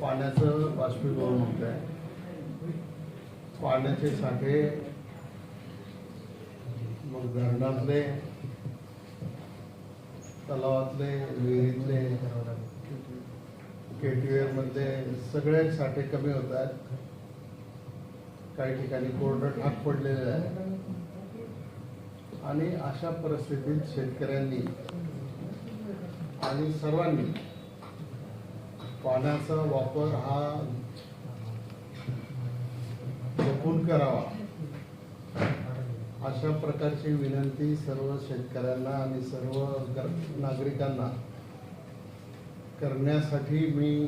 पाण्याचं बाष्पीभवन म्हणतंय पाण्याचे साठे मग धरणातले तलावातले विहिरीतले केटीवेरमधले सगळे साठे कमी होत आहेत. काही ठिकाणी कोरडं ठाक पडलेलं आहे. आणि अशा परिस्थितीत शेतकऱ्यांनी आणि सर्वांनी पाण्याचा वापर हा जपून करावा. अशा प्रकारची विनंती सर्व शेतकऱ्यांना आणि सर्व नागरिकांना करण्यासाठी मी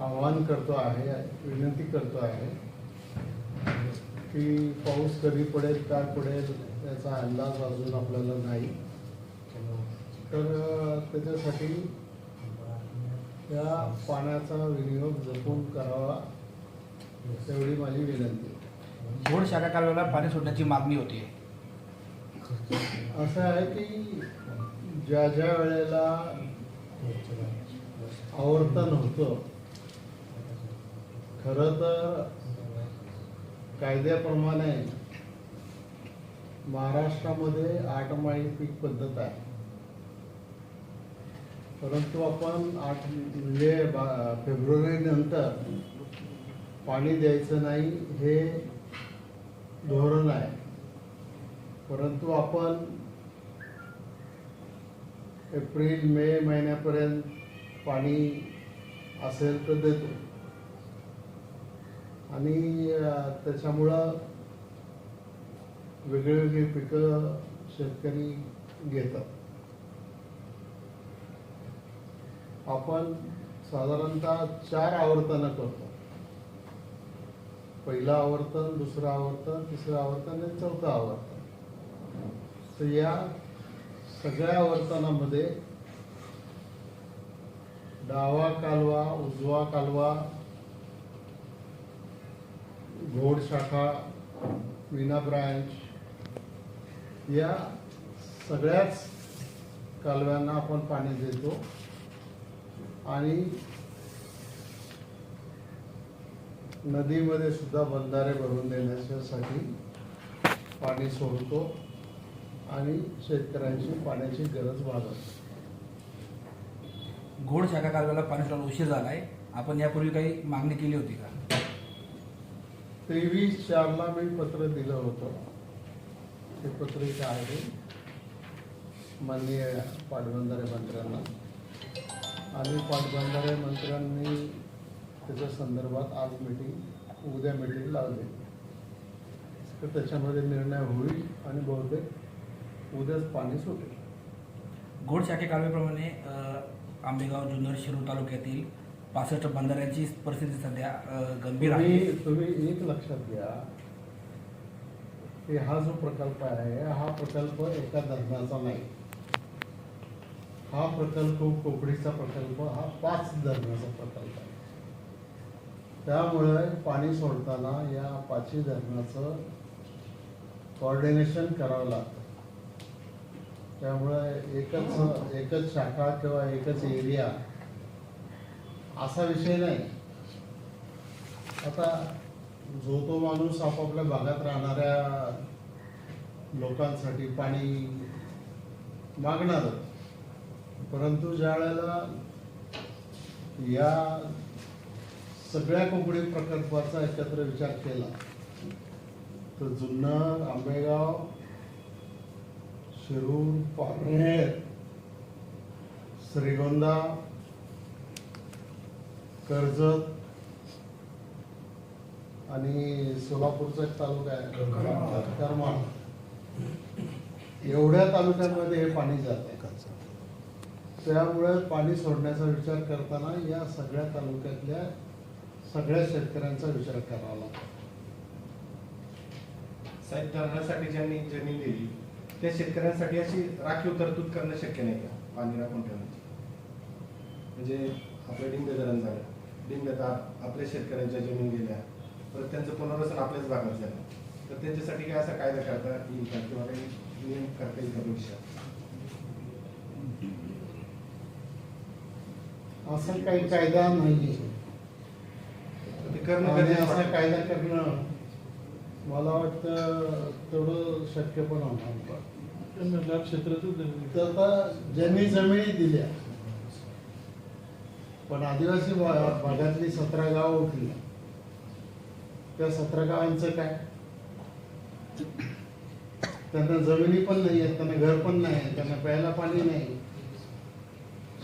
आवाहन करतो आहे विनंती करतो आहे की पाऊस कधी पडेल काय पडेल याचा अंदाज अजून आपल्याला नाही. तर त्याच्यासाठी या पाण्याचा विनियोग जपून करावा एवढी माझी विनंती घोड शाखा कालव्याला पाणी सोडण्याची मागणी होती. असं आहे की ज्या ज्या वेळेला आवर्तन होतं खरं तर कायद्याप्रमाणे महाराष्ट्रामध्ये आठ माळी पीक पद्धत आहे. परंतु आपण आठ म्हणजे फेब्रुवारीनंतर फेब्रुवारी नंतर पाणी द्यायचं नाही हे धोरण आहे. परंतु आपण एप्रिल मे महिन्यापर्यंत पाणी असेल तर देतो. आणि त्याच्यामुळं त्याच्यामुळं वेगळी पिकं शेतकरी घेतात. आपण साधारणतः चार आवर्तनं करतो. पहिलं आवर्तन दुसरं आवर्तन तिसरं आवर्तन आणि चौथं आवर्तन. तर या सगळ्या आवर्तनामध्ये डावा कालवा उजवा कालवा घोड शाखा विना ब्रांच या सगळ्याच कालव्यांना आपण पाणी देतो. आणि नदीमध्ये सुद्धा बंधारे भरून देण्यासाठी पाणी सोडतो आणि शेतकऱ्यांची पाण्याची गरज भागवतो. घोड शाखा कालव्याला पाणी सोडायला उशीर झालाय. आपण यापूर्वी काही मागणी केली होती का? तेवीस चारला मी पत्र दिलं होतं. ते पत्र इथं आहे. माननीय पाटबंधारे मंत्र्यांना. आणि पाटबंधारे मंत्र्यांनी त्याच्या संदर्भात आज मीटिंग उद्या मीटिंग लावली. तर त्याच्यामध्ये निर्णय होईल आणि बहुतेक उद्याच पाणी सुटेल. घोड शाखे कालव्याप्रमाणे अ, आंबेगाव जुन्नर शिरूर तालुक्यातील पासष्ट बंधाऱ्यांची परिस्थिती सध्या गंभीर आहे. तुम्ही तुम्ही एक लक्षात घ्या. की हा जो प्रकल्प आहे हा प्रकल्प एका धरणाचा नाही. हा प्रकल्प कोकणीचा प्रकल्प हा पाच धरणाचा प्रकल्प आहे. त्यामुळे पाणी सोडताना या पाचही धरणाचं कॉर्डिनेशन करावं लागतं. त्यामुळे एकच एकच शाखा किंवा एकच एरिया असा विषय नाही. आता जो तो माणूस आपापल्या भागात राहणाऱ्या लोकांसाठी पाणी मागणारच. परंतु ज्या वेळेला या सगळ्या कोकणी प्रकल्पाचा एकत्र विचार केला तर जुन्नर आंबेगाव शिरूर पारनेर श्रीगोंदा कर्जत आणि सोलापूरचा एक तालुका आहे करमाळ. एवढ्या तालुक्यांमध्ये हे पाणी जात आहे. त्यामुळे पाणी सोडण्याचा विचार करताना या सगळ्या तालुक्यातल्या सगळ्या शेतकऱ्यांचा विचार करावा लागतो. साहेब धरणासाठी ज्यांनी जमीन दिली त्या शेतकऱ्यांसाठी अशी राखीव तरतूद करणं शक्य नाही का? पाणी राखून ठेवण्याची. म्हणजे आपलं डिंग धरण झालं. डिंगत आपल्या शेतकऱ्यांच्या जमीन गेल्या. परत त्यांचं पुनर्वसन आपल्याच भागात झालं. तर त्यांच्यासाठी काय असा कायदा करता येईल का? किंवा काही नियम करता येईल का भविष्यात? असं काही कायदा नाही आणि असा. कायदा करणं मला वाटतं तेवढं शक्य पण होणार लाभ क्षेत्रातच जमीन तर आता ज्यांनी जमिनी दिल्या पण आदिवासी भागातली सतरा गावं उठली. त्या सतरा गावांचं काय? त्यांना जमिनी पण नाही आहेत त्यांना घर पण नाही त्यांना प्यायला पाणी नाही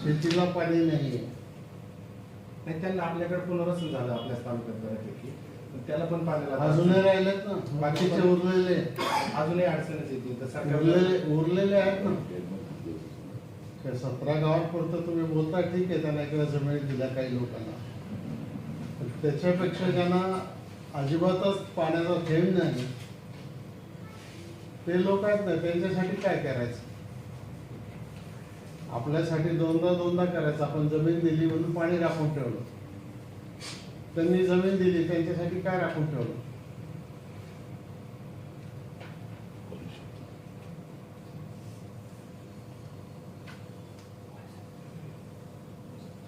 शेतीला पाणी नाही नाही त्यांना आपल्याकडे पुनर्वसन झालं आपल्या तालुक्यात बऱ्यापैकी. पण त्याला पण पाण्याला अजूनही राहिलेत ना. बाकीचे उरलेले. अजूनही अडचणच येते. तर सरकार उरलेले उरलेले आहेत ना. त्या सतरा गावांपुरतं तुम्ही बोलता ठीक आहे त्यांना इकडे जमिनी दिल्या काही लोकांना. पण त्याच्यापेक्षा ज्यांना अजिबातच पाण्याचा थेंब नाही ते लोक आहेत ना त्यांच्यासाठी काय करायचं? आपल्यासाठी दोनदा दोनदा करायचं. आपण जमीन दिली म्हणून पाणी राखून ठेवलं. त्यांनी जमीन दिली त्यांच्यासाठी काय राखून ठेवलं?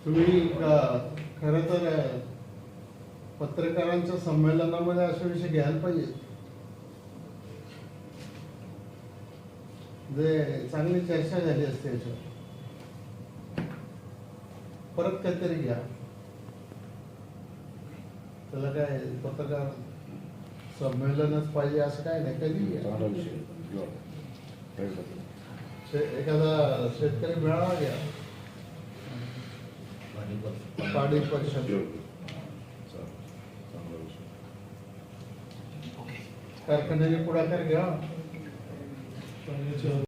तुम्ही खर तर पत्रकारांच्या संमेलनामध्ये असे विषय घ्यायला पाहिजे. जे चांगली चर्चा झाली असते याच्यावर. परत काहीतरी घ्या. त्याला काय पत्रकार संमेलनच पाहिजे असं काय नाही कधी एखादा शेतकरी मेळावा घ्या. पाडी परिषद कारखान्याने पुढाकार घ्या.